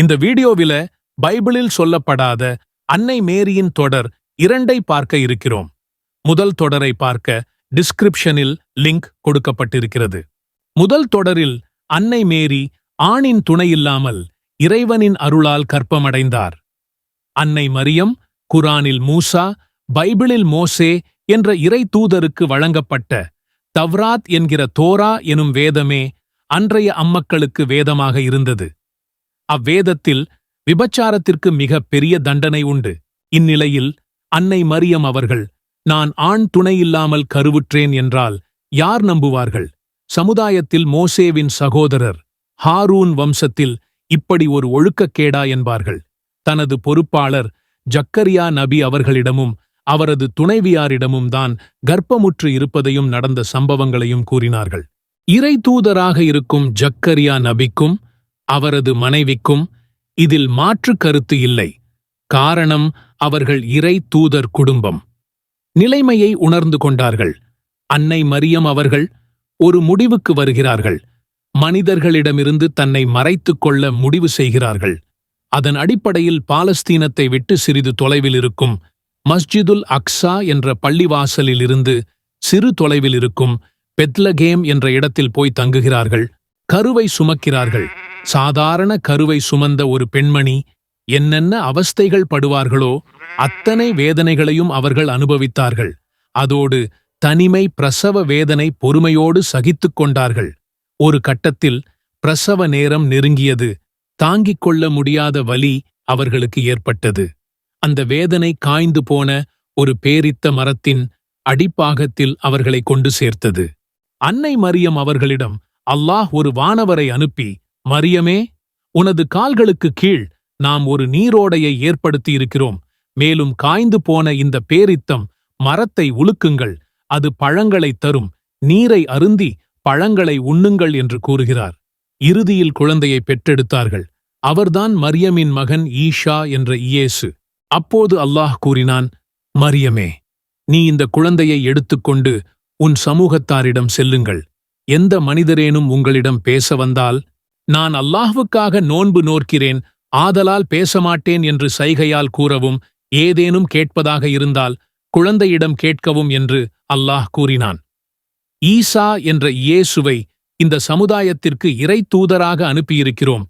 இந்த வீடியோவில பைபிளில் சொல்லப்படாத அன்னை மேரியின் தொடர் இரண்டை பார்க்க இருக்கிறோம். முதல் தொடரை பார்க்க டிஸ்கிரிப்ஷனில் லிங்க் கொடுக்கப்பட்டிருக்கிறது. முதல் தொடரில் அன்னை மேரி ஆணின் துணையில்லாமல் இறைவனின் அருளால் கற்பமடைந்தார். அன்னை மரியம் குரானில் மூசா பைபிளில் மோசே என்ற இறை தூதருக்கு வழங்கப்பட்ட தவ்ராத் என்கிற தோரா எனும் வேதமே அன்றைய அம்மக்களுக்கு வேதமாக இருந்தது. அவ்வேதத்தில் விபச்சாரத்திற்கு மிக பெரிய தண்டனை உண்டு. இந்நிலையில் அன்னை மரியம் அவர்கள் நான் ஆண் துணையில்லாமல் கருவுற்றேன் என்றால் யார் நம்புவார்கள்? சமுதாயத்தில் மோசேவின் சகோதரர் ஹாரூன் வம்சத்தில் இப்படி ஒரு ஒழுக்கக்கேடா என்பார்கள். தனது பொறுப்பாளர் ஜக்கரியா நபி அவர்களிடமும் அவரது துணைவியாரிடமும் தான் கர்ப்பமுற்று இருப்பதையும் நடந்த சம்பவங்களையும் கூறினார்கள். இறை தூதராக இருக்கும் ஜக்கரியா நபிக்கும் அவரது மனைவிக்கும் இதில் மாற்று கருத்து இல்லை. காரணம் அவர்கள் இறை தூதர் குடும்பம். நிலைமையை உணர்ந்து கொண்டார்கள். அன்னை மரியம் அவர்கள் ஒரு முடிவுக்கு வருகிறார்கள். மனிதர்களிடமிருந்து தன்னை மறைத்துக் கொள்ள முடிவு செய்கிறார்கள். அதன் அடிப்படையில் பாலஸ்தீனத்தை விட்டு சிறிது தொலைவில் இருக்கும் மஸ்ஜிதுல் அக்ஸா என்ற பள்ளிவாசலில் இருந்து சிறு தொலைவில் இருக்கும் பெத்லகேம் என்ற இடத்தில் போய் தங்குகிறார்கள். கருவை சுமக்கிறார்கள். சாதாரண கருவை சுமந்த ஒரு பெண்மணி என்னென்ன அவஸ்தைகள் படுவார்களோ அத்தனை வேதனைகளையும் அவர்கள் அனுபவித்தார்கள். அதோடு தனிமை பிரசவ வேதனை பொறுமையோடு சகித்துக் கொண்டார்கள். ஒரு கட்டத்தில் பிரசவ நேரம் நெருங்கியது. தாங்கிக் கொள்ள முடியாத வலி அவர்களுக்கு ஏற்பட்டது. அந்த வேதனை காய்ந்து போன ஒரு பேரித்த மரத்தின் அடிப்பாகத்தில் அவர்களை கொண்டு சேர்த்தது. அன்னை மரியம் அவர்களிடம் அல்லாஹ் ஒரு வானவரை அனுப்பி மரியமே உனது கால்களுக்கு கீழ் நாம் ஒரு நீரோடையை ஏற்படுத்தியிருக்கிறோம். மேலும் காய்ந்து போன இந்த பேரித்தம் மரத்தை உலுக்குங்கள். அது பழங்களைத் தரும். நீரை அருந்தி பழங்களை உண்ணுங்கள் என்று கூறுகிறார். இறுதியில் குழந்தையை பெற்றெடுத்தார்கள். அவர்தான் மரியமின் மகன் ஈஷா என்ற இயேசு. அப்போது அல்லாஹ் கூறினான் மரியமே நீ இந்த குழந்தையை எடுத்துக்கொண்டு உன் சமூகத்தாரிடம் செல்லுங்கள். எந்த மனிதரேனும் உங்களிடம் பேச வந்தால் நான் அல்லாஹ்வுக்காக நோன்பு நோர்க்கிறேன் ஆதலால் பேசமாட்டேன் என்று சைகையால் கூறவும் ஏதேனும் கேட்பதாக இருந்தால் குழந்தையிடம் கேட்கவும் என்று அல்லாஹ் கூறினான். ஈசா என்ற இயேசுவை இந்த சமுதாயத்திற்கு இறை தூதராக அனுப்பியிருக்கிறோம்.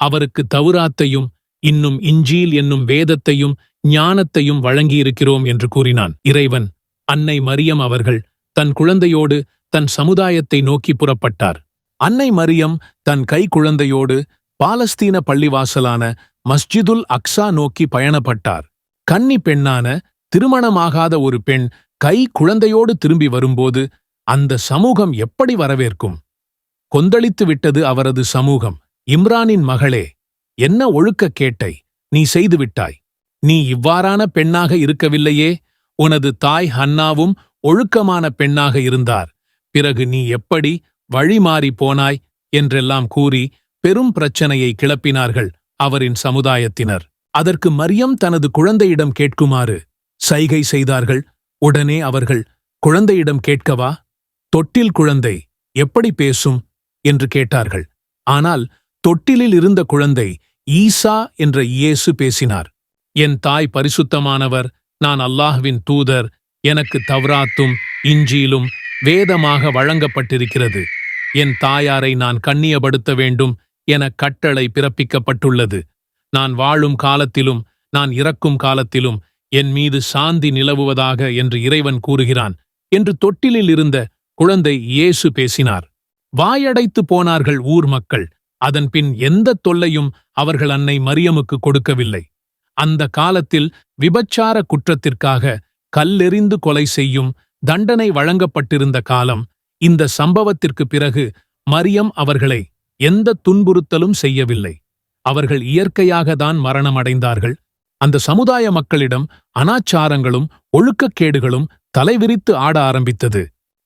அவருக்கு தவுராத்தையும் இன்னும் இஞ்சீல் என்னும் வேதத்தையும் ஞானத்தையும் வழங்கியிருக்கிறோம் என்று கூறினான். இறைவன் அன்னை மரியம் அவர்கள் தன் குழந்தையோடு தன் சமுதாயத்தை நோக்கி புறப்பட்டார். அன்னை மரியம் தன் கை குழந்தையோடு பாலஸ்தீன பள்ளிவாசலான மஸ்ஜிதுல் அக்ஸா நோக்கி பயணப்பட்டார். கன்னி பெண்ணான திருமணமாகாத ஒரு பெண் கை குழந்தையோடு திரும்பி வரும்போது அந்த சமூகம் எப்படி வரவேற்கும்? கொந்தளித்து விட்டது அவரது சமூகம். இம்ரானின் மகளே என்ன ஒழுக்க கேட்டை? நீ செய்துவிட்டாய் நீ இவ்வாறான பெண்ணாக இருக்கவில்லையே. உனது தாய் ஹன்னாவும் ஒழுக்கமான பெண்ணாக இருந்தார். பிறகு நீ எப்படி வழிமாறி போனாய் என்றெல்லாம் கூறி பெரும் பிரச்சனையை கிளப்பினார்கள் அவரின் சமுதாயத்தினர். அதற்கு மரியம் தனது குழந்தையிடம் கேட்குமாறு சைகை செய்தார்கள். உடனே அவர்கள் குழந்தையிடம் கேட்கவா? தொட்டில் குழந்தை எப்படி பேசும்? என்று கேட்டார்கள். ஆனால் தொட்டிலில் இருந்த குழந்தை ஈசா என்ற இயேசு பேசினார். என் தாய் பரிசுத்தமானவர் நான் அல்லாஹ்வின் தூதர் எனக்கு தவ்ராத்தும் இஞ்சியிலும் வேதமாக வழங்கப்பட்டிருக்கிறது. என் தாயாரை நான் கண்ணியப்படுத்த வேண்டும் என கட்டளை பிறப்பிக்கப்பட்டுள்ளது. நான் வாழும் காலத்திலும் நான் இறக்கும் காலத்திலும் என் மீது சாந்தி நிலவுவதாக என்று இறைவன் கூறுகிறான் என்று தொட்டிலில் இருந்த குழந்தை இயேசு பேசினார். வாயடைத்து போனார்கள் ஊர் மக்கள். அதன்பின் எந்த தொல்லையும் அவர்கள் அன்னை மரியமுக்கு கொடுக்கவில்லை. அந்த காலத்தில் விபச்சார குற்றத்திற்காக கல்லெறிந்து கொலை செய்யும் தண்டனை வழங்கப்பட்டிருந்த காலம் இந்த சம்பவத்திற்கு பிறகு மரியம் அவர்களை எந்த துன்புறுத்தலும் செய்யவில்லை. அவர்கள் இயற்கையாக தான் மரணமடைந்தார்கள். அந்த சமுதாய மக்களிடம் அனாச்சாரங்களும் ஒழுக்கக்கேடுகளும் தலைவிரித்து ஆட ஆரம்பித்தது.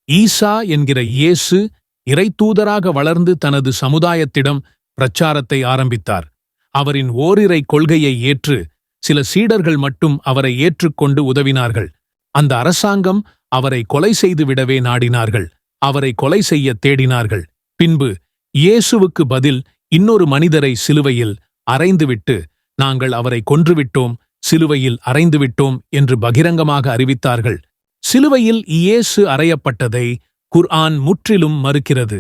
ஈசா என்கிற இயேசு இறைத்தூதராக வளர்ந்து தனது சமுதாயத்திடம் பிரச்சாரத்தை ஆரம்பித்தார். அவரின் ஓரிரை கொள்கையை ஏற்று சில சீடர்கள் மட்டும் அவரை ஏற்றுக்கொண்டு உதவினார்கள். அந்த அரசாங்கம் அவரை கொலை செய்துவிடவே நாடினார்கள். அவரை கொலை செய்ய தேடினார்கள். பின்பு இயேசுவுக்கு பதில் இன்னொரு மனிதரை சிலுவையில் அறைந்துவிட்டு நாங்கள் அவரை கொன்றுவிட்டோம் சிலுவையில் அறைந்துவிட்டோம் என்று பகிரங்கமாக அறிவித்தார்கள். சிலுவையில் இயேசு அறையப்பட்டதை குர்ஆன் முற்றிலும் மறுக்கிறது.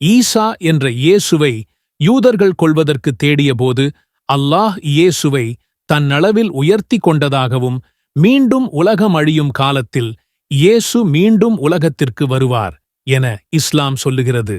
ஈசா என்ற இயேசுவை யூதர்கள் கொள்வதற்கு தேடியபோது அல்லாஹ் இயேசுவை தன்னளவில் உயர்த்தி கொண்டதாகவும் மீண்டும் உலகம் அழியும் காலத்தில் இயேசு மீண்டும் உலகத்திற்கு வருவார் என இஸ்லாம் சொல்லுகிறது.